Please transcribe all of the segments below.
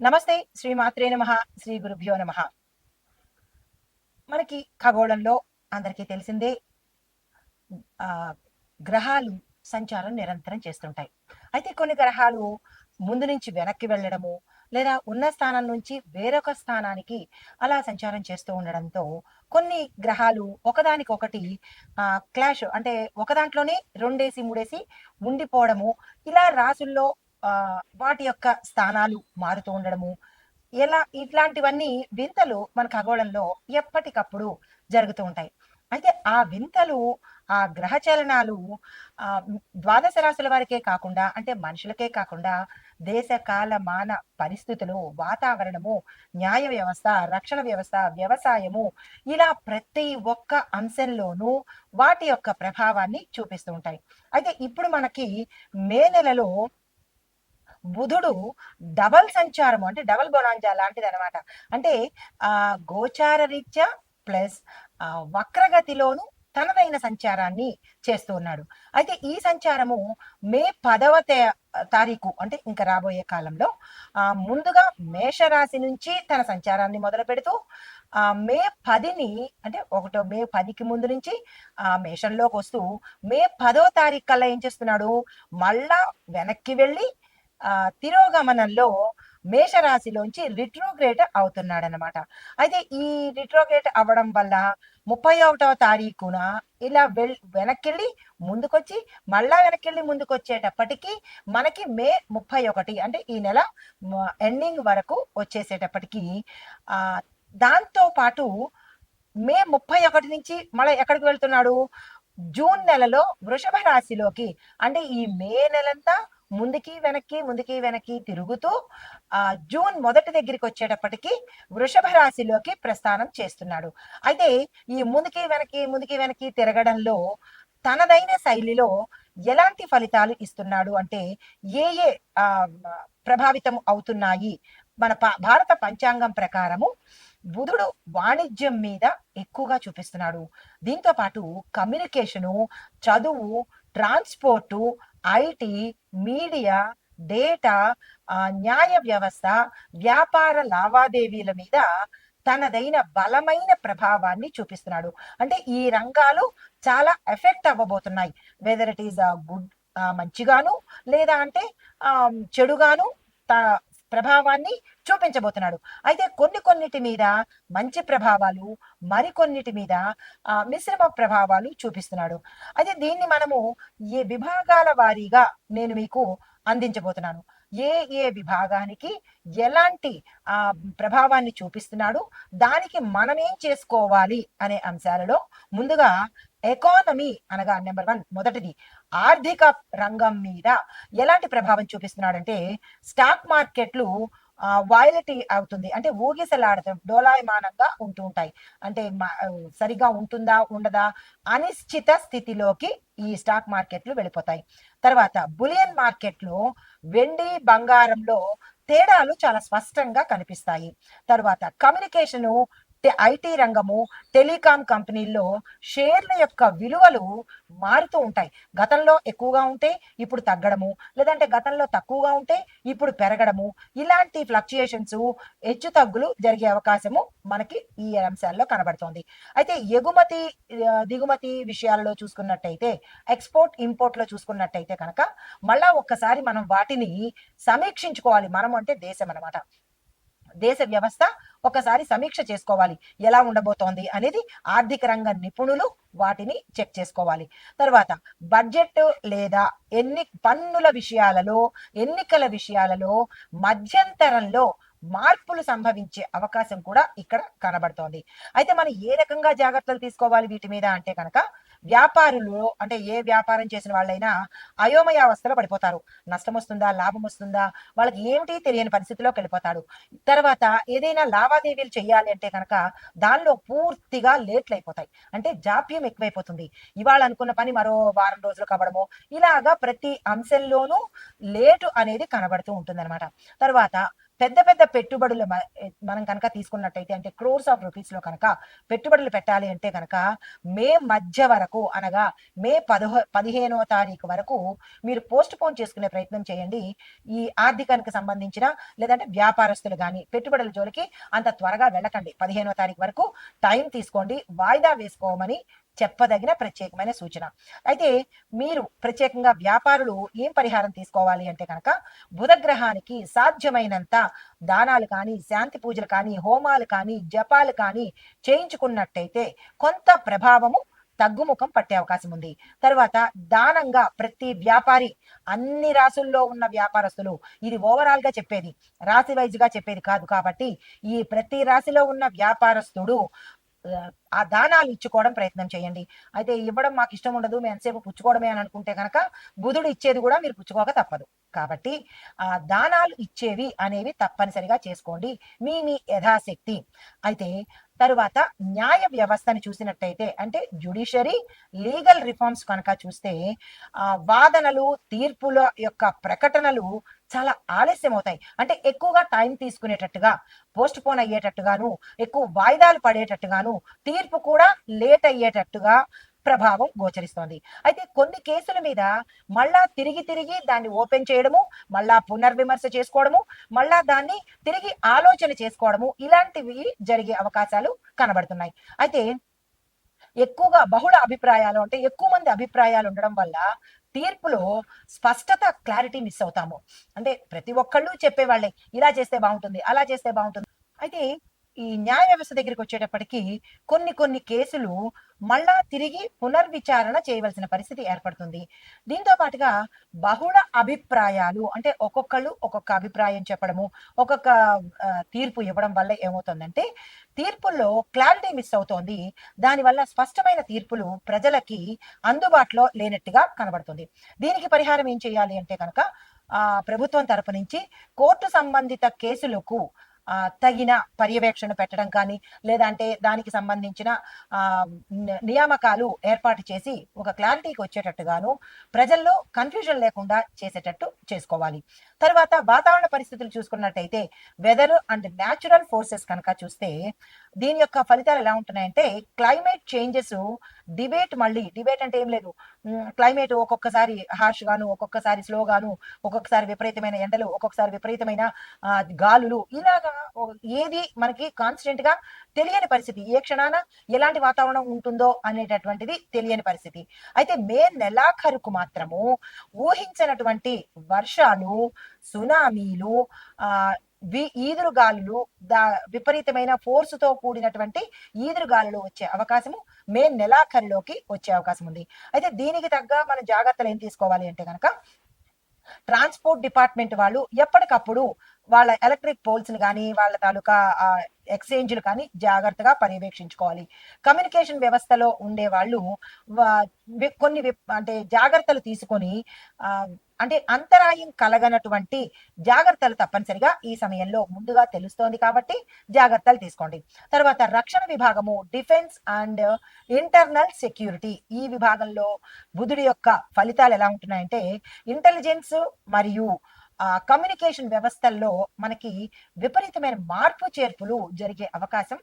నమస్తే శ్రీ మాత్రే నమ శ్రీ గురుభ్యో నమ. మనకి ఖగోళంలో అందరికీ తెలిసిందే ఆ గ్రహాలు సంచారం నిరంతరం చేస్తుంటాయి. అయితే కొన్ని గ్రహాలు ముందు నుంచి వెనక్కి వెళ్ళడము లేదా ఉన్న స్థానం నుంచి వేరొక స్థానానికి అలా సంచారం చేస్తూ ఉండడంతో కొన్ని గ్రహాలు ఒకదానికొకటి ఆ క్లాష్ అంటే ఒక దాంట్లోనే రెండేసి మూడేసి ఉండిపోవడము ఇలా రాసుల్లో వాటి యొక్క స్థానాలు మారుతూ ఉండడము. ఇలా ఇట్లాంటివన్నీ వింతలు మన ఖగోళంలో ఎప్పటికప్పుడు జరుగుతూ ఉంటాయి. అయితే ఆ వింతలు ఆ గ్రహ చలనాలు ఆ ద్వాదశ రాశుల వారికే కాకుండా అంటే మనుషులకే కాకుండా దేశ కాల మాన పరిస్థితులు వాతావరణము న్యాయ వ్యవస్థ రక్షణ వ్యవస్థ వ్యవసాయము ఇలా ప్రతి ఒక్క అంశంలోనూ వాటి యొక్క ప్రభావాన్ని చూపిస్తూ ఉంటాయి. అయితే ఇప్పుడు మనకి మే నెలలో బుధుడు డబల్ సంచారం అంటే డబల్ బొనాంజా లాంటిది అనమాట అంటే ఆ గోచార రీత్యా ప్లస్ ఆ వక్రగతిలోను తనదైన సంచారాన్ని చేస్తూ ఉన్నాడు. అయితే ఈ సంచారము మే పదవ తారీఖు అంటే ఇంకా రాబోయే కాలంలో ఆ ముందుగా మేషరాశి నుంచి తన సంచారాన్ని మొదలు పెడుతూ ఆ మే పదిని అంటే ఒకటో మే పదికి ముందు నుంచి ఆ మేషంలోకి వస్తూ మే పదో తారీఖు కల్లా ఏం చేస్తున్నాడు? మళ్ళా వెనక్కి వెళ్ళి తిరోగమనంలో మేషరాశిలోంచి రిట్రోగ్రేట్ అవుతున్నాడు అనమాట అయితే ఈ రిట్రోగ్రేట్ అవ్వడం వల్ల ముప్పై ఒకటవ తారీఖున ఇలా వెల్ వెనక్కి ముందుకొచ్చి మళ్ళా వెనక్కి ముందుకొచ్చేటప్పటికీ మనకి మే ముప్పై ఒకటి అంటే ఈ నెల ఎండింగ్ వరకు వచ్చేసేటప్పటికి ఆ దాంతో పాటు మే ముప్పై ఒకటి నుంచి మళ్ళీ ఎక్కడికి వెళ్తున్నాడు? జూన్ నెలలో వృషభ రాశిలోకి. అంటే ఈ మే నెలంతా ముందుకి వెనక్కి ముందుకి వెనక్కి తిరుగుతూ ఆ జూన్ మొదటి దగ్గరికి వచ్చేటప్పటికి వృషభ రాశిలోకి ప్రస్థానం చేస్తున్నాడు. అయితే ఈ ముందుకి వెనక్కి ముందుకి వెనక్కి తిరగడంలో తనదైన శైలిలో ఎలాంటి ఫలితాలు ఇస్తున్నాడు అంటే ఏ ఏ ప్రభావితం అవుతున్నాయి? మన భారత పంచాంగం ప్రకారము బుధుడు వాణిజ్యం మీద ఎక్కువగా చూపిస్తున్నాడు. దీంతో పాటు కమ్యూనికేషను చదువు ట్రాన్స్పోర్టు ఐటీ మీడియా డేటా న్యాయ వ్యవస్థ వ్యాపార లావాదేవీల మీద తనదైన బలమైన ప్రభావాన్ని చూపిస్తున్నాడు. అంటే ఈ రంగాలు చాలా ఎఫెక్ట్ అవ్వబోతున్నాయి. వెదర్ ఇట్ ఈస్ గుడ్ మంచిగాను లేదా అంటే చెడుగాను త- ప్రభావాన్ని చూపించబోతున్నాడు. అయితే కొన్ని కొన్నిటి మీద మంచి ప్రభావాలు మరికొన్నిటి మీద ఆ, మిశ్రమ ప్రభావాలు చూపిస్తున్నాడు. అయితే దీన్ని మనము ఏ విభాగాల వారీగా నేను మీకు అందించబోతున్నాను? ఏ ఏ విభాగానికి ఎలాంటి ఆ ప్రభావాన్ని చూపిస్తున్నాడు? దానికి మనం ఏం చేసుకోవాలి అనే అంశాలలో ముందుగా ఎకానమీ అనగా నెంబర్ వన్ మొదటిది. ఆర్థిక రంగం మీద ఎలాంటి ప్రభావం చూపిస్తున్నాడంటే స్టాక్ మార్కెట్లు వాయిలటీ అవుతుంది. అంటే ఊగిసలాడటం డోలాయమానంగా ఉంటూ ఉంటాయి. అంటే సరిగా ఉంటుందా ఉండదా అనిశ్చిత స్థితిలోకి ఈ స్టాక్ మార్కెట్లు వెళ్ళిపోతాయి. తర్వాత బులియన్ మార్కెట్లో వెండి బంగారంలో తేడాలు చాలా స్పష్టంగా కనిపిస్తాయి. తర్వాత కమ్యూనికేషను ఐటీ రంగము టెలికాం కంపెనీల్లో షేర్ల యొక్క విలువలు మారుతూ ఉంటాయి. గతంలో ఎక్కువగా ఉంటే ఇప్పుడు తగ్గడము లేదంటే గతంలో తక్కువగా ఉంటే ఇప్పుడు పెరగడము. ఇలాంటి ఫ్లక్చుయేషన్స్ హెచ్చు తగ్గులు జరిగే అవకాశము మనకి ఈ అంశాల్లో కనబడుతోంది. అయితే ఎగుమతి దిగుమతి విషయాలలో చూసుకున్నట్టయితే ఎక్స్పోర్ట్ ఇంపోర్ట్లో చూసుకున్నట్టయితే కనుక మళ్ళా ఒక్కసారి మనం వాటిని సమీక్షించుకోవాలి. మనం అంటే దేశం అన్నమాట. దేశ వ్యవస్థ ఒకసారి సమీక్ష చేసుకోవాలి. ఎలా ఉండబోతోంది అనేది ఆర్థిక రంగ నిపుణులు వాటిని చెక్ చేసుకోవాలి. తర్వాత బడ్జెట్ లేదా ఎన్ని పన్నుల విషయాలలో ఎన్నికల విషయాలలో మధ్యంతరంలో మార్పులు సంభవించే అవకాశం కూడా ఇక్కడ కనబడుతోంది. అయితే మనం ఏ రకంగా జాగ్రత్తలు తీసుకోవాలి వీటి మీద అంటే కనుక వ్యాపారులు అంటే ఏ వ్యాపారం చేసిన వాళ్ళైనా అయోమయావస్థలో పడిపోతారు. నష్టం వస్తుందా లాభం వస్తుందా వాళ్ళకి ఏమిటి తెలియని పరిస్థితిలోకి వెళ్ళిపోతాడు. తర్వాత ఏదైనా లావాదేవీలు చేయాలి అంటే కనుక దానిలో పూర్తిగా లేట్లు అయిపోతాయి అంటే జాప్యం ఎక్కువైపోతుంది. ఇవాళ అనుకున్న పని మరో వారం రోజులు కావడము ఇలాగా ప్రతి అంశంలోనూ లేటు అనేది కనబడుతూ ఉంటుంది తర్వాత పెద్ద పెద్ద పెట్టుబడులు మ- మనం కనుక తీసుకున్నట్టయితే అంటే క్రోర్స్ ఆఫ్ రూపీస్లో కనుక పెట్టుబడులు పెట్టాలి అంటే కనుక మే మధ్య వరకు అనగా మే పదహో పదిహేనో తారీఖు వరకు మీరు పోస్ట్ పోన్ చేసుకునే ప్రయత్నం చేయండి. ఈ ఆర్థికానికి సంబంధించిన లేదంటే వ్యాపారస్తులు కానీ పెట్టుబడుల జోలికి అంత త్వరగా వెళ్ళకండి. పదిహేనో తారీఖు వరకు టైం తీసుకోండి. వాయిదా వేసుకోమని చెప్పదగిన ప్రత్యేకమైన సూచన. అయితే మీరు ప్రత్యేకంగా వ్యాపారులు ఏం పరిహారం తీసుకోవాలి అంటే కనుక బుధగ్రహానికి సాధ్యమైనంత దానాలు కానీ శాంతి పూజలు కానీ హోమాలు కానీ జపాలు కానీ చేయించుకున్నట్టయితే కొంత ప్రభావము తగ్గుముఖం పట్టే అవకాశం ఉంది. తర్వాత దానంగా ప్రతి వ్యాపారి అన్ని రాసుల్లో ఉన్న వ్యాపారస్తులు ఇది ఓవరాల్గా చెప్పేది రాశి వైజ్గా చెప్పేది కాదు కాబట్టి ఈ ప్రతి రాశిలో ఉన్న వ్యాపారస్తుడు ఆ, దానాలు ఇచ్చుకోవడం ప్రయత్నం చేయండి. అయితే ఇవ్వడం మాకు ఇష్టం ఉండదు మేము ఎంతసేపు పుచ్చుకోవడమే అని అనుకుంటే కనుక బుధుడు ఇచ్చేది కూడా మీరు పుచ్చుకోక తప్పదు. కాబట్టి ఆ దానాలు ఇచ్చేవి అనేవి తప్పనిసరిగా చేసుకోండి. మీ మీ యథాశక్తి. అయితే తరువాత న్యాయ వ్యవస్థని చూసినట్టయితే అంటే జ్యుడిషరీ లీగల్ రిఫార్మ్స్ కనుక చూస్తే ఆ వాదనలు తీర్పుల యొక్క ప్రకటనలు చాలా ఆలస్యం అవుతాయి. అంటే ఎక్కువగా టైం తీసుకునేటట్టుగా పోస్ట్ పోన్ అయ్యేటట్టుగాను ఎక్కువ వాయిదాలు పడేటట్టుగాను తీర్పు కూడా లేట్ అయ్యేటట్టుగా ప్రభావం గోచరిస్తోంది. అయితే కొన్ని కేసుల మీద మళ్ళా తిరిగి తిరిగి దాన్ని ఓపెన్ చేయడము మళ్ళా పునర్విమర్శ చేసుకోవడము మళ్ళా దాన్ని తిరిగి ఆలోచన చేసుకోవడము ఇలాంటివి జరిగే అవకాశాలు కనబడుతున్నాయి. అయితే ఎక్కువగా బహుళ అభిప్రాయాలు అంటే ఎక్కువ మంది అభిప్రాయాలు ఉండడం వల్ల తీర్పులో స్పష్టత క్లారిటీ మిస్ అవుతాము. అంటే ప్రతి ఒక్కళ్ళు చెప్పేవాళ్ళే ఇలా చేస్తే బాగుంటుంది అలా చేస్తే బాగుంటుంది. అయితే ఈ న్యాయ వ్యవస్థ దగ్గరికి వచ్చేటప్పటికి కొన్ని కొన్ని కేసులు మళ్ళా తిరిగి పునర్విచారణ చేయవలసిన పరిస్థితి ఏర్పడుతుంది. దీంతో పాటుగా బహుళ అభిప్రాయాలు అంటే ఒక్కొక్కళ్ళు ఒక్కొక్క అభిప్రాయం చెప్పడము ఒక్కొక్క తీర్పు ఇవ్వడం వల్ల ఏమవుతుందంటే తీర్పుల్లో క్లారిటీ మిస్ అవుతోంది. దానివల్ల స్పష్టమైన తీర్పులు ప్రజలకి అందుబాటులో లేనట్టుగా కనబడుతుంది. దీనికి పరిహారం ఏం చేయాలి అంటే కనుక ఆ ప్రభుత్వం తరపు నుంచి కోర్టు సంబంధిత కేసులకు తగిన పర్యవేక్షణ పెట్టడం కానీ లేదంటే దానికి సంబంధించిన నియామకాలు ఏర్పాటు చేసి ఒక క్లారిటీకి వచ్చేటట్టుగాను ప్రజల్లో కన్ఫ్యూజన్ లేకుండా చేసేటట్టు చేసుకోవాలి. తర్వాత వాతావరణ పరిస్థితులు చూసుకున్నట్టయితే వెదర్ అండ్ న్యాచురల్ ఫోర్సెస్ కనుక చూస్తే దీని యొక్క ఫలితాలు ఎలా ఉంటున్నాయంటే క్లైమేట్ చేంజెస్ డిబేట్ మళ్ళీ డిబేట్ అంటే ఏం లేదు. క్లైమేట్ ఒక్కొక్కసారి హార్ష్ గాను ఒక్కొక్కసారి స్లో గాను ఒక్కొక్కసారి విపరీతమైన ఎండలు ఒక్కొక్కసారి విపరీతమైన గాలులు ఇలాగా ఏది మనకి కాన్స్టెంట్గా తెలియని పరిస్థితి. ఏ క్షణాన ఎలాంటి వాతావరణం ఉంటుందో అనేటటువంటిది తెలియని పరిస్థితి. అయితే మే నెలాఖరుకు మాత్రము ఊహించినటువంటి వర్షాలు సునామీలు ఈదురు గాలులు ఈదురుగాలులు దా విపరీతమైన ఫోర్స్తో కూడినటువంటి ఈదురుగాలులు వచ్చే అవకాశము మే నెలాఖరులోకి వచ్చే అవకాశం ఉంది. అయితే దీనికి తగ్గ మన జాగ్రత్తలు ఏం తీసుకోవాలి అంటే కనుక ట్రాన్స్పోర్ట్ డిపార్ట్మెంట్ వాళ్ళు ఎప్పటికప్పుడు వాళ్ళ ఎలక్ట్రిక్ పోల్స్ని కానీ వాళ్ళ తాలూకా ఎక్స్చేంజ్లు కానీ జాగ్రత్తగా పర్యవేక్షించుకోవాలి. కమ్యూనికేషన్ వ్యవస్థలో ఉండే వాళ్ళు కొన్ని అంటే జాగ్రత్తలు తీసుకొని అంటే అంతరాయం కలగనటువంటి జాగ్రత్తలు తప్పనిసరిగా ఈ సమయంలో ముందుగా తెలుస్తోంది కాబట్టి జాగ్రత్తలు తీసుకోండి. తర్వాత రక్షణ విభాగము డిఫెన్స్ అండ్ ఇంటర్నల్ సెక్యూరిటీ. ఈ విభాగంలో బుధుడి యొక్క ఫలితాలు ఎలా ఉంటున్నాయంటే ఇంటెలిజెన్స్ మరియు కమ్యూనికేషన్ వ్యవస్థల్లో మనకి విపరీతమైన మార్పు చేర్పులు జరిగే అవకాశం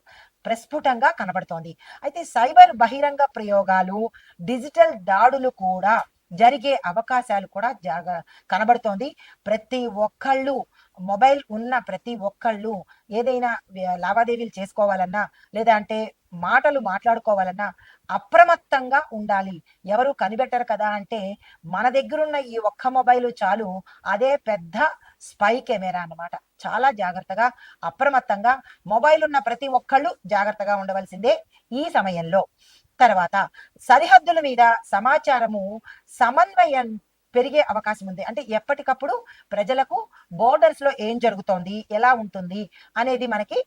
ప్రస్ఫుటంగా కనబడుతోంది. అయితే సైబర్ బహిరంగ ప్రయోగాలు డిజిటల్ దాడులు కూడా జరిగే అవకాశాలు కూడా జాగ కనబడుతోంది. ప్రతి ఒక్కళ్ళు మొబైల్ ఉన్న ప్రతి ఒక్కళ్ళు ఏదైనా లావాదేవీలు చేసుకోవాలన్నా లేదా అంటే మాటలు మాట్లాడుకోవాలన్నా అప్రమత్తంగా ఉండాలి. ఎవరు కనిపెట్టరు కదా అంటే మన దగ్గరున్న ఈ ఒక్క మొబైల్ చాలు అదే పెద్ద స్పై కెమెరా అన్నమాట. చాలా జాగ్రత్తగా అప్రమత్తంగా మొబైల్ ఉన్న ప్రతి ఒక్కళ్ళు జాగ్రత్తగా ఉండవలసిందే ఈ సమయంలో. తర్వాత సరిహద్దుల మీద సమాచారము సమన్వయం పెరిగే అవకాశం ఉంది. అంటే ఎప్పటికప్పుడు ప్రజలకు బోర్డర్స్లో ఏం జరుగుతోంది ఎలా ఉంటుంది అనేది మనకి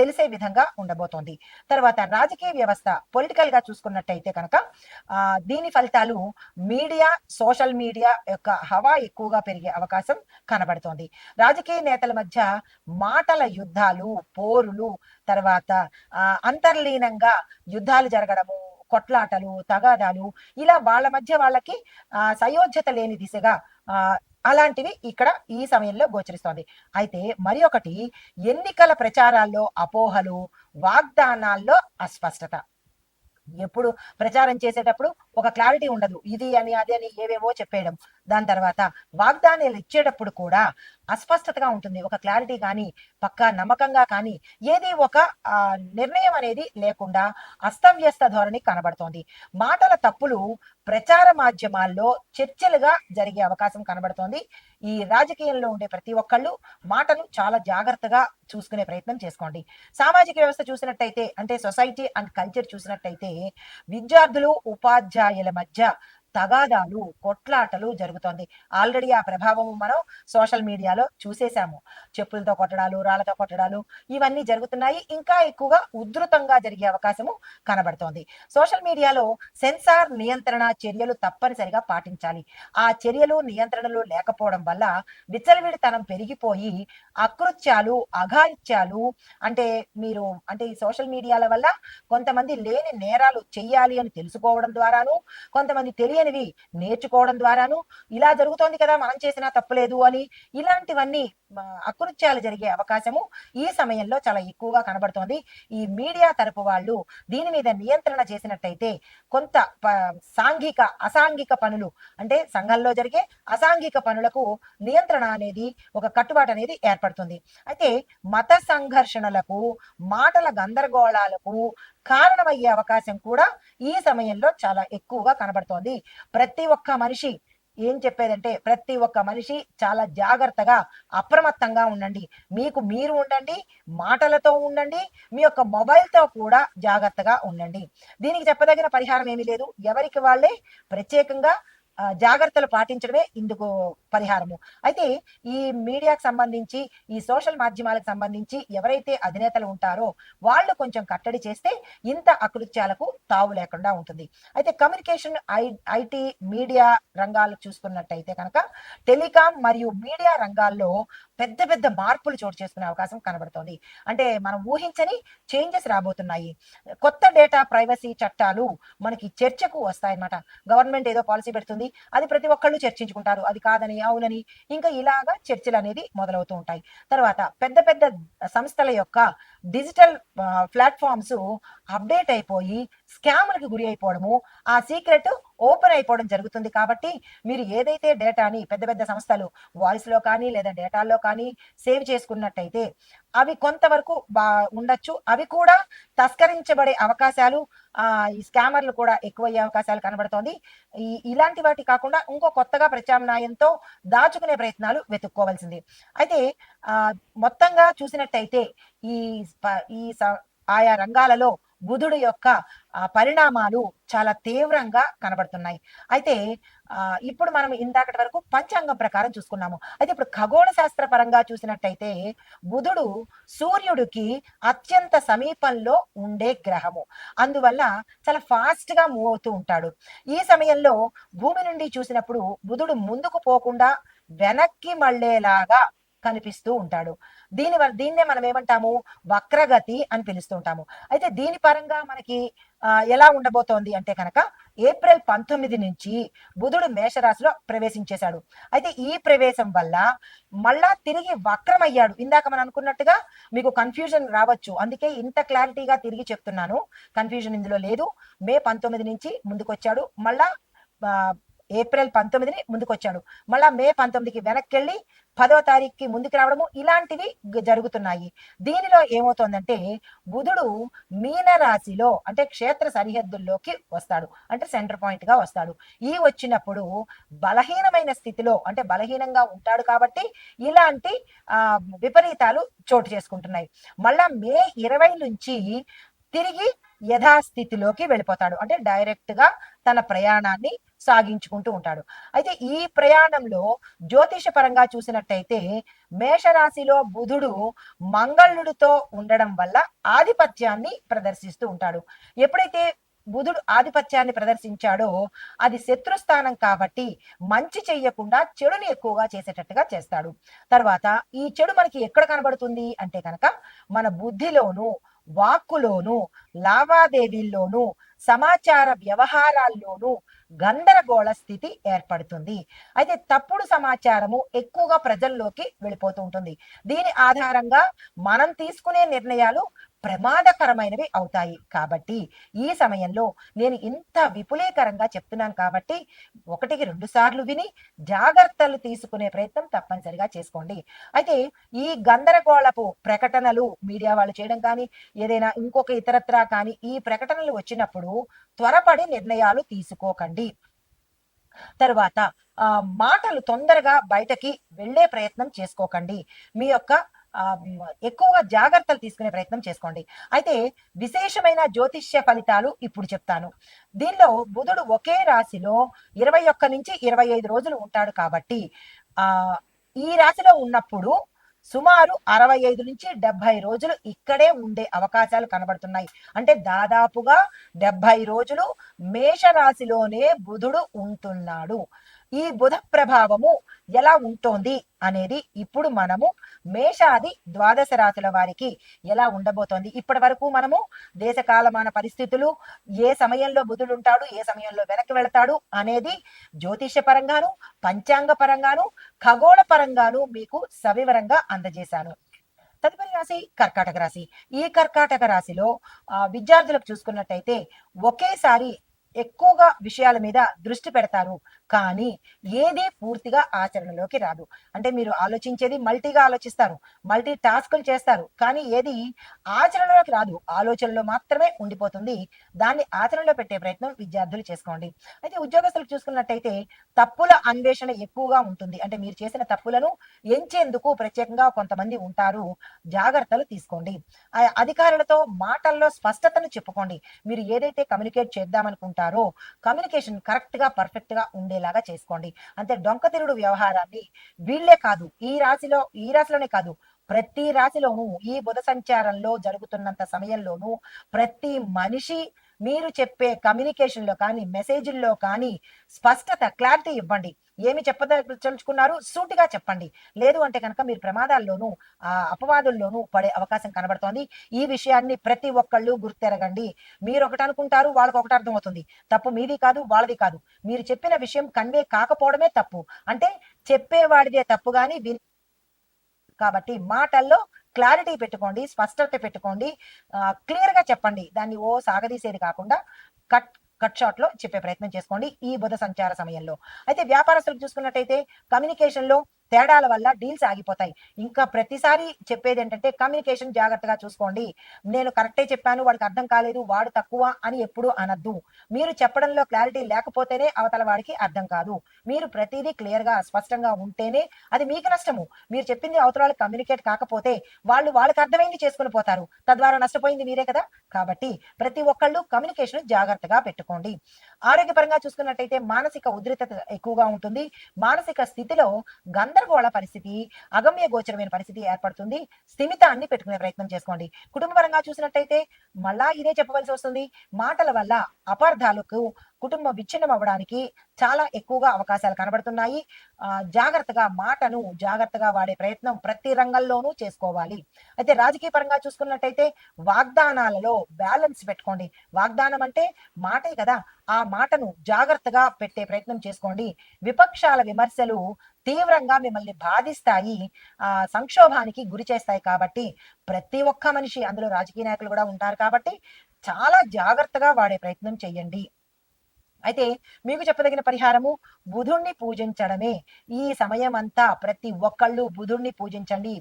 తెలిసే విధంగా ఉండబోతోంది. తర్వాత రాజకీయ వ్యవస్థ పొలిటికల్గా చూసుకున్నట్టయితే కనుక దీని ఫలితాలు మీడియా సోషల్ మీడియా యొక్క హవా ఎక్కువగా పెరిగే అవకాశం కనబడుతోంది. రాజకీయ నేతల మధ్య మాటల యుద్ధాలు పోరులు తర్వాత అంతర్లీనంగా యుద్ధాలు జరగడము కొట్లాటలు తగాదాలు ఇలా వాళ్ళ మధ్య వాళ్ళకి సయోధ్యత లేని దిశగా అలాంటివి ఇక్కడ ఈ సమయంలో గోచరిస్తోంది. అయితే మరి ఒకటి ఎన్నికల ప్రచారాల్లో అపోహలు వాగ్దానాల్లో అస్పష్టత. ఎప్పుడు ప్రచారం చేసేటప్పుడు ఒక క్లారిటీ ఉండదు. ఇది అని అది అని ఏవేవో చెప్పేయడం. దాని తర్వాత వాగ్దానాలు ఇచ్చేటప్పుడు కూడా అస్పష్టతగా ఉంటుంది. ఒక క్లారిటీ కానీ పక్కా నమ్మకంగా కానీ ఏది ఒక నిర్ణయం అనేది లేకుండా అస్తవ్యస్త ధోరణి కనబడుతోంది. మాటల తప్పులు ప్రచార మాధ్యమాల్లో చర్చలుగా జరిగే అవకాశం కనబడుతోంది. ఈ రాజకీయంలో ఉండే ప్రతి ఒక్కళ్ళు మాటను చాలా జాగ్రత్తగా చూసుకునే ప్రయత్నం చేసుకోండి. సామాజిక వ్యవస్థ చూసినట్టయితే అంటే సొసైటీ అండ్ కల్చర్ చూసినట్టయితే విద్యార్థులు ఉపాధ్యాయులు మధ్య తగాదాలు కొట్లాటలు జరుగుతోంది. ఆల్రెడీ ఆ ప్రభావం మనం సోషల్ మీడియాలో చూసేశాము. చెప్పులతో కొట్టడాలు రాళ్ళతో కొట్టడాలు ఇవన్నీ జరుగుతున్నాయి. ఇంకా ఎక్కువగా ఉధృతంగా జరిగే అవకాశము కనబడుతోంది. సోషల్ మీడియాలో సెన్సార్ నియంత్రణ చర్యలు తప్పనిసరిగా పాటించాలి. ఆ చర్యలు నియంత్రణలు లేకపోవడం వల్ల విచ్చలవిడితనం పెరిగిపోయి అకృత్యాలు అఘాయిత్యాలు అంటే మీరు అంటే ఈ సోషల్ మీడియాల వల్ల కొంతమంది లేని నేరాలు చెయ్యాలి అని తెలుసుకోవడం ద్వారాను కొంతమంది తెలియనివి నేర్చుకోవడం ద్వారాను ఇలా జరుగుతోంది కదా మనం చేసినా తప్పులేదు అని ఇలాంటివన్నీ అకృత్యాలు జరిగే అవకాశము ఈ సమయంలో చాలా ఎక్కువగా కనబడుతోంది. ఈ మీడియా తరపు వాళ్ళు దీని మీద నియంత్రణ చేసినట్టయితే కొంత సాంఘిక అసాంఘిక పనులు అంటే సంఘంలో జరిగే అసాంఘిక పనులకు నియంత్రణ అనేది ఒక కట్టుబాటు అనేది ఏర్పడుతుంది. అయితే మత సంఘర్షణలకు మాటల గందరగోళాలకు కారణమయ్యే అవకాశం కూడా ఈ సమయంలో చాలా ఎక్కువగా కనబడుతోంది. ప్రతి ఒక్క మనిషి ఏం చెప్పేదంటే ప్రతి ఒక్క మనిషి చాలా జాగ్రత్తగా అప్రమత్తంగా ఉండండి. మీకు మీరు ఉండండి మాటలతో ఉండండి మీ యొక్క మొబైల్తో కూడా జాగ్రత్తగా ఉండండి. దీనికి చెప్పదగిన పరిహారం ఏమీ లేదు. ఎవరికి వాళ్ళే? ప్రత్యేకంగా జాగ్రత్తలు పాటించడమే ఇందుకు పరిహారము. అయితే ఈ మీడియాకు సంబంధించి ఈ సోషల్ మాధ్యమాలకు సంబంధించి ఎవరైతే అధినేతలు ఉంటారో వాళ్ళు కొంచెం కట్టడి చేస్తే ఇంత అకృత్యాలకు తావు లేకుండా ఉంటుంది. అయితే కమ్యూనికేషన్ ఐ ఐటీ మీడియా రంగాలు చూసుకున్నట్టయితే కనుక టెలికాం మరియు మీడియా రంగాల్లో పెద్ద పెద్ద మార్పులు చోటు చేసుకునే అవకాశం కనబడుతోంది. అంటే మనం ఊహించని చేంజెస్ రాబోతున్నాయి. కొత్త డేటా ప్రైవసీ చట్టాలు మనకి చర్చకు వస్తాయన్నమాట. గవర్నమెంట్ ఏదో పాలసీ పెడుతుంది అది ప్రతి ఒక్కళ్ళు చర్చించుకుంటారు. అది కాదని అవునని ఇంకా ఇలాగా చర్చలు అనేది మొదలవుతూ ఉంటాయి. తర్వాత పెద్ద పెద్ద సంస్థల యొక్క డిజిటల్ ప్లాట్ఫామ్స్ అప్డేట్ అయిపోయి స్కామ్లకు గురి అయిపోవడము ఆ సీక్రెట్ ఓపెన్ అయిపోవడం జరుగుతుంది కాబట్టి మీరు ఏదైతే డేటాని పెద్ద పెద్ద సంస్థలు వాయిస్లో కానీ లేదా డేటాల్లో కానీ సేవ్ చేసుకున్నట్టయితే అవి కొంతవరకు బా ఉండొచ్చు. అవి కూడా తస్కరించబడే అవకాశాలు ఈ స్కామర్లు కూడా ఎక్కువయ్యే అవకాశాలు కనబడుతోంది. ఈ ఇలాంటి వాటి కాకుండా ఇంకో కొత్తగా ప్రత్యామ్నాయంతో దాచుకునే ప్రయత్నాలు వెతుక్కోవాల్సింది. అయితే మొత్తంగా చూసినట్టయితే ఈ ఈ స- ఆయా రంగాలలో బుధుడు యొక్క పరిణామాలు చాలా తీవ్రంగా కనబడుతున్నాయి. అయితే ఇప్పుడు మనం ఇందాకటి వరకు పంచాంగం ప్రకారం చూసుకున్నాము. అయితే ఇప్పుడు ఖగోళ శాస్త్ర పరంగా చూసినట్టయితే బుధుడు సూర్యుడికి అత్యంత సమీపంలో ఉండే గ్రహము. అందువల్ల చాలా ఫాస్ట్గా మూవ్ అవుతూ ఉంటాడు. ఈ సమయంలో భూమి నుండి చూసినప్పుడు బుధుడు ముందుకు పోకుండా వెనక్కి మళ్ళేలాగా కనిపిస్తూ ఉంటాడు. దీని వల్ల దీన్నే మనం ఏమంటాము? వక్రగతి అని పిలుస్తూ ఉంటాము. అయితే దీని పరంగా మనకి ఎలా ఉండబోతోంది అంటే కనుక ఏప్రిల్ పంతొమ్మిది నుంచి బుధుడు మేషరాశిలో ప్రవేశించేశాడు. అయితే ఈ ప్రవేశం వల్ల మళ్ళా తిరిగి వక్రమయ్యాడు. ఇందాక మనం అనుకున్నట్టుగా మీకు కన్ఫ్యూజన్ రావచ్చు. అందుకే ఇంత క్లారిటీగా తిరిగి చెప్తున్నాను. కన్ఫ్యూజన్ ఇందులో లేదు. మే పంతొమ్మిది నుంచి ముందుకొచ్చాడు. మళ్ళా ఏప్రిల్ పంతొమ్మిదిని ముందుకొచ్చాడు. మళ్ళా మే పంతొమ్మిదికి వెనక్కి వెళ్ళి పదో తారీఖుకి ముందుకు రావడము ఇలాంటివి జరుగుతున్నాయి. దీనిలో ఏమవుతోందంటే బుధుడు మీన రాశిలో అంటే క్షేత్ర సరిహద్దుల్లోకి వస్తాడు. అంటే సెంటర్ పాయింట్గా వస్తాడు. ఈ వచ్చినప్పుడు బలహీనమైన స్థితిలో అంటే బలహీనంగా ఉంటాడు కాబట్టి ఇలాంటి విపరీతాలు చోటు చేసుకుంటున్నాయి. మళ్ళా మే ఇరవై నుంచి తిరిగి యథాస్థితిలోకి వెళ్ళిపోతాడు. అంటే డైరెక్ట్గా తన ప్రయాణాన్ని సాగించుకుంటూ ఉంటాడు. అయితే ఈ ప్రయాణంలో జ్యోతిష పరంగా చూసినట్టయితే మేషరాశిలో బుధుడు మంగళుడితో ఉండడం వల్ల ఆధిపత్యాన్ని ప్రదర్శిస్తూ ఉంటాడు. ఎప్పుడైతే బుధుడు ఆధిపత్యాన్ని ప్రదర్శించాడో అది శత్రుస్థానం కాబట్టి మంచి చెయ్యకుండా చెడుని ఎక్కువగా చేసేటట్టుగా చేస్తాడు. తర్వాత ఈ చెడు మనకి ఎక్కడ కనబడుతుంది అంటే కనుక మన బుద్ధిలోను వాక్కులోను లావాదేవీల్లోనూ సమాచార వ్యవహారాల్లోనూ గందరగోళ స్థితి ఏర్పడుతుంది. అయితే తప్పుడు సమాచారము ఎక్కువగా ప్రజల్లోకి వెళ్ళిపోతూ ఉంటుంది. దీని ఆధారంగా మనం తీసుకునే నిర్ణయాలు ప్రమాదకరమైనవి అవుతాయి. కాబట్టి ఈ సమయంలో నేను ఇంత విపులీకరంగా చెప్తున్నాను కాబట్టి ఒకటికి రెండు సార్లు విని జాగ్రత్తలు తీసుకునే ప్రయత్నం తప్పనిసరిగా చేసుకోండి. అయితే ఈ గందరగోళపు ప్రకటనలు మీడియా వాళ్ళు చేయడం కానీ ఏదైనా ఇంకొక ఇతరత్రా కానీ ఈ ప్రకటనలు వచ్చినప్పుడు త్వరపడి నిర్ణయాలు తీసుకోకండి. తర్వాత ఆ, మాటలు తొందరగా బయటకి వెళ్ళే ప్రయత్నం చేసుకోకండి. మీ యొక్క ఎక్కువగా జాగ్రత్తలు తీసుకునే ప్రయత్నం చేసుకోండి. అయితే విశేషమైన జ్యోతిష్య ఫలితాలు ఇప్పుడు చెప్తాను. దీనిలో బుధుడు ఒకే రాశిలో ఇరవై ఒక్క నుంచి ఇరవై ఐదు రోజులు ఉంటాడు కాబట్టి ఆ ఈ రాశిలో ఉన్నప్పుడు సుమారు అరవై ఐదు నుంచి డెబ్బై రోజులు ఇక్కడే ఉండే అవకాశాలు కనబడుతున్నాయి. అంటే దాదాపుగా డెబ్బై రోజులు మేషరాశిలోనే బుధుడు ఉంటున్నాడు. ఈ బుధ ప్రభావము ఎలా ఉంటోంది అనేది ఇప్పుడు మనము మేషాది ద్వాదశ రాశుల వారికి ఎలా ఉండబోతోంది. ఇప్పటి వరకు మనము దేశకాలమాన పరిస్థితులు ఏ సమయంలో బుధుడు ఉంటాడు ఏ సమయంలో వెనక్కి వెళతాడు అనేది జ్యోతిష పరంగాను పంచాంగ పరంగాను ఖగోళ పరంగాను మీకు సవివరంగా అందజేశాను. తదుపరి రాశి కర్కాటక రాశి. ఈ కర్కాటక రాశిలో ఆ, విద్యార్థులకు చూసుకున్నట్టయితే ఒకేసారి ఎక్కువగా విషయాల మీద దృష్టి పెడతారు. కానీ ఏది పూర్తిగా ఆచరణలోకి రాదు. అంటే మీరు ఆలోచించేది మల్టీగా ఆలోచిస్తారు మల్టీ టాస్కులు చేస్తారు కానీ ఏది ఆచరణలోకి రాదు. ఆలోచనలో మాత్రమే ఉండిపోతుంది. దాన్ని ఆచరణలో పెట్టే ప్రయత్నం విద్యార్థులు చేసుకోండి. అయితే ఉద్యోగస్తులకు చూసుకున్నట్టయితే తప్పుల అన్వేషణ ఎక్కువగా ఉంటుంది. అంటే మీరు చేసిన తప్పులను ఎంచేందుకు ప్రత్యేకంగా కొంతమంది ఉంటారు. జాగ్రత్తలు తీసుకోండి. అధికారులతో మాటల్లో స్పష్టతను చెప్పుకోండి. మీరు ఏదైతే కమ్యూనికేట్ చేద్దామనుకుంటారో కమ్యూనికేషన్ కరెక్ట్గా పర్ఫెక్ట్గా ఉండేలాగా చేసుకోండి. అంతే డొంకతిరుడు వ్యవహారాన్ని వీళ్ళే కాదు ఈ రాశిలో ఈ రాశిలోనే కాదు ప్రతి రాశిలోనూ ఈ బుధ సంచారంలో జరుగుతున్నంత సమయంలోనూ ప్రతి మనిషి మీరు చెప్పే కమ్యూనికేషన్లో కానీ మెసేజ్ల్లో కానీ స్పష్టత క్లారిటీ ఇవ్వండి. ఏమి చెప్పదలుచుకున్నారు? సూటిగా చెప్పండి. లేదు అంటే కనుక మీరు ప్రమాదాల్లోనూ ఆ అపవాదుల్లోనూ పడే అవకాశం కనబడుతోంది. ఈ విషయాన్ని ప్రతి ఒక్కళ్ళు గుర్తెరగండి. మీరు ఒకటి అనుకుంటారు వాళ్ళకి ఒకటి అర్థమవుతుంది. తప్పు మీది కాదు వాళ్ళది కాదు. మీరు చెప్పిన విషయం కన్వే కాకపోవడమే తప్పు. అంటే చెప్పేవాడిదే తప్పు కానీ కాబట్టి మాటల్లో క్లారిటీ పెట్టుకోండి స్పష్టత పెట్టుకోండి క్లియర్గా చెప్పండి. దాన్ని ఓ సాగదీసేది కాకుండా కట్ కట్ షాట్లో చెప్పే ప్రయత్నం చేసుకోండి ఈ బుధ సంచార సమయంలో. అయితే వ్యాపారస్తులకు చూసుకున్నట్టయితే కమ్యూనికేషన్లో తేడాల వల్ల డీల్స్ ఆగిపోతాయి. ఇంకా ప్రతిసారి చెప్పేది ఏంటంటే కమ్యూనికేషన్ జాగ్రత్తగా చూసుకోండి. నేను కరెక్టే చెప్పాను వాడికి అర్థం కాలేదు వాడు తక్కువ అని ఎప్పుడు అనద్దు. మీరు చెప్పడంలో క్లారిటీ లేకపోతేనే అవతల వాడికి అర్థం కాదు. మీరు ప్రతిదీ క్లియర్గా స్పష్టంగా ఉంటేనే అది మీకు నష్టము. మీరు చెప్పింది అవతల వాళ్ళకి కమ్యూనికేట్ కాకపోతే వాళ్ళు వాళ్ళకి అర్థమైంది చేసుకుని పోతారు. తద్వారా నష్టపోయింది మీరే కదా? కాబట్టి ప్రతి ఒక్కళ్ళు కమ్యూనికేషన్ జాగ్రత్తగా పెట్టుకోండి. ఆరోగ్యపరంగా చూసుకున్నట్టయితే మానసిక ఉద్రిక్తత ఎక్కువగా ఉంటుంది. మానసిక స్థితిలో గందరగోళ పరిస్థితి అగమ్య గోచరమైన పరిస్థితి ఏర్పడుతుంది. స్థిమితాన్ని పెట్టుకునే ప్రయత్నం చేసుకోండి. కుటుంబ పరంగా చూసినట్టయితే మళ్ళా ఇదే చెప్పవలసి వస్తుంది. మాటల వల్ల అపార్థాలకు కుటుంబం విచ్ఛిన్నం అవ్వడానికి చాలా ఎక్కువగా అవకాశాలు కనబడుతున్నాయి. ఆ, జాగ్రత్తగా మాటను జాగ్రత్తగా వాడే ప్రయత్నం ప్రతి రంగంలోనూ చేసుకోవాలి. అయితే రాజకీయ పరంగా చూసుకున్నట్టయితే వాగ్దానాలలో బ్యాలెన్స్ పెట్టుకోండి. వాగ్దానం అంటే మాటే కదా. ఆ మాటను జాగ్రత్తగా పెట్టే ప్రయత్నం చేసుకోండి. విపక్షాల విమర్శలు తీవ్రంగా మిమ్మల్ని బాధిస్తాయి. ఆ సంక్షోభానికి గురి చేస్తాయి కాబట్టి ప్రతి ఒక్క మనిషి అందులో రాజకీయ నాయకులు కూడా ఉంటారు కాబట్టి చాలా జాగ్రత్తగా వాడే ప్రయత్నం చేయండి. అయితే మీకు చెప్పదగిన పరిహారము బుధుణ్ణి పూజించడమే. ఈ సమయం అంతా ప్రతి ఒక్కళ్ళు బుధుణ్ణి పూజించండి.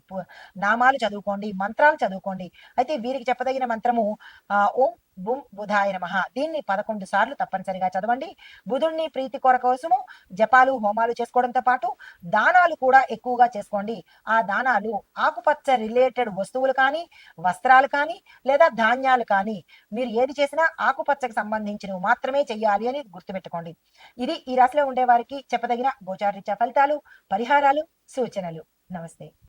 నామాలు చదువుకోండి మంత్రాలు చదువుకోండి. అయితే వీరికి చెప్పదగిన మంత్రము ఆ ఓం బుం బుధాయ నమ. దీన్ని పదకొండు సార్లు తప్పనిసరిగా చదవండి. బుధుణ్ణి ప్రీతి కొర కోసము జపాలు హోమాలు చేసుకోవడంతో పాటు దానాలు కూడా ఎక్కువగా చేసుకోండి. ఆ దానాలు ఆకుపచ్చ రిలేటెడ్ వస్తువులు కానీ వస్త్రాలు కానీ లేదా ధాన్యాలు కానీ మీరు ఏది చేసినా ఆకుపచ్చకు సంబంధించినవి మాత్రమే చెయ్యాలి అని గుర్తుపెట్టుకోండి. ఇది ఈ రాశిలో ఉండే వారికి చెప్పదగిన గోచారీత్యా ఫలితాలు పరిహారాలు సూచనలు. నమస్తే.